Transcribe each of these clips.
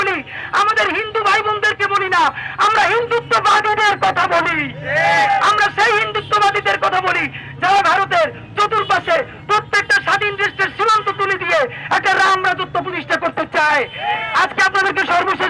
বলি আমাদের হিন্দু ভাই বোনদেরকে বলি না আমরা হিন্দুত্ববাদীদের কথা বলি। আমরা সেই হিন্দুত্ববাদীদের কথা বলি যারা ভারতের চতুর্পাশে প্রত্যেকটা স্বাধীন দেশের সীমান্ত তুলে দিয়ে একটা রাম রাজত্ব প্রতিষ্ঠা করতে চায়। আজকে আপনাদেরকে সর্বশেষ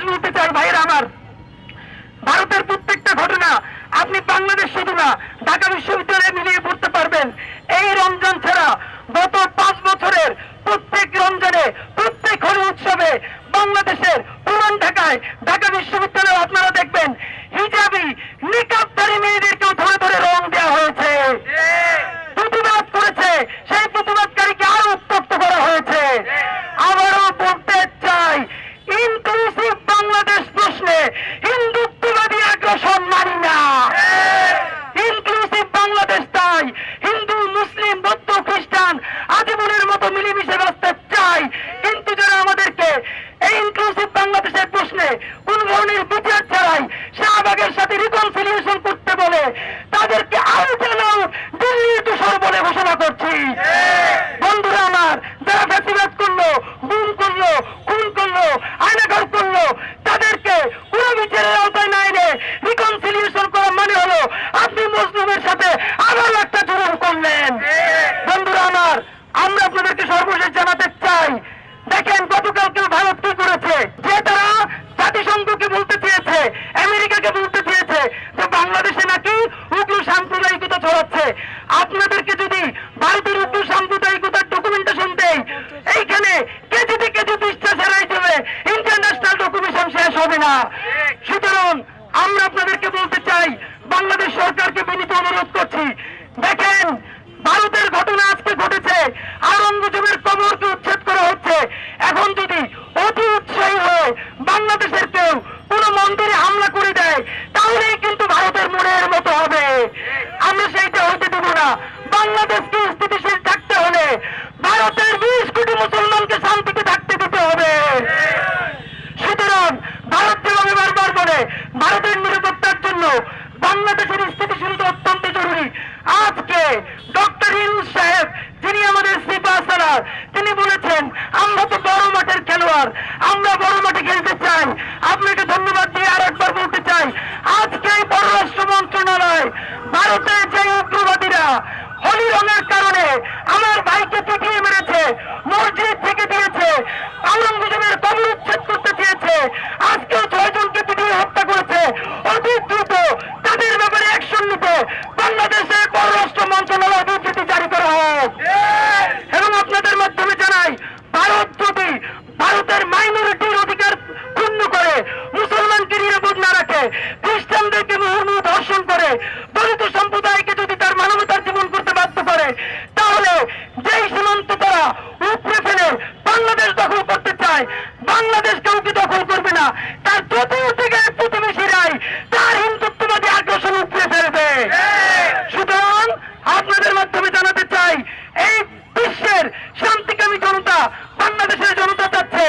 শাহবাগের সাথে রিকনসিলিয়েশন করতে বলে তাদেরকে আউট দিল্লির সর বলে ঘোষণা করছি বন্ধুরা আমার যারা ফ্যাসিবাদ করল গুম করল খুন করল আয়নাঘর করল তাদেরকে কোন বিচারের আওতায় না এনে রিকনসিলিয়েশন করা মানে হলো আপনি মুসলিমের সাথে আবার একটা জুলুম করলেন বন্ধুরা আমার আমরা আপনাদেরকে সর্বশেষ জানাতে চাই দেখেন গতকালকে ভারত কি করেছে যে তারা জাতিসংঘকে বলতে চেয়েছে আমেরিকাকে বলতে চেয়েছে যে বাংলাদেশে নাকি উগ্র সাম্প্রদায়িকতা ছড়াচ্ছে। আপনাদেরকে যদি ভারতের উগ্র সাম্প্রদায়িকতার ডকুমেন্টেশন দেই, এইখানে কেজি থেকে কেজি পৃষ্ঠা ছাড়াই দেবে ইন্টারন্যাশনাল ডকুমেন্টেশন শেষ হবে না। সুতরাং আমরা আপনাদেরকে বলতে চাই, বাংলাদেশ সরকারকে বিনীত অনুরোধ করছি। দেখেন, ভারতের ঘটনা আজকে ঘটেছে। আওরঙ্গজেবের কবরকে বাংলাদেশকে স্থিতিশীল থাকতে হলে ভারতের বিশ কোটি মুসলমানকে শান্তিতে থাকতে দিতে হবে। সুতরাং ভারত যেভাবে বারবার বলে, ভারতের নিরাপত্তার জন্য বাংলাদেশের স্থিতিশীলতা অত্যন্ত জরুরি। আজকে ডক্টর ইউনুস সাহেব, যিনি আমাদের সিপা সালার তিনি বলেছেন, আমরা তো বড় মাঠের খেলোয়াড়, আমরা বড় মাঠে খেলতে চাই। আপনাকে ধন্যবাদ দিয়ে আর একবার বলতে চাই, আজকে পররাষ্ট্র মন্ত্রণালয়, ভারতের যে উগ্রবাদীরা হোলি রঙের কারণে আমার ভাইকে পিটিয়ে মেরেছে, মসজিদ থেকে দিয়েছে আলমগজমের কবর উচ্ছেদ করতে চেয়েছে। বাংলাদেশের জনতা চাচ্ছে।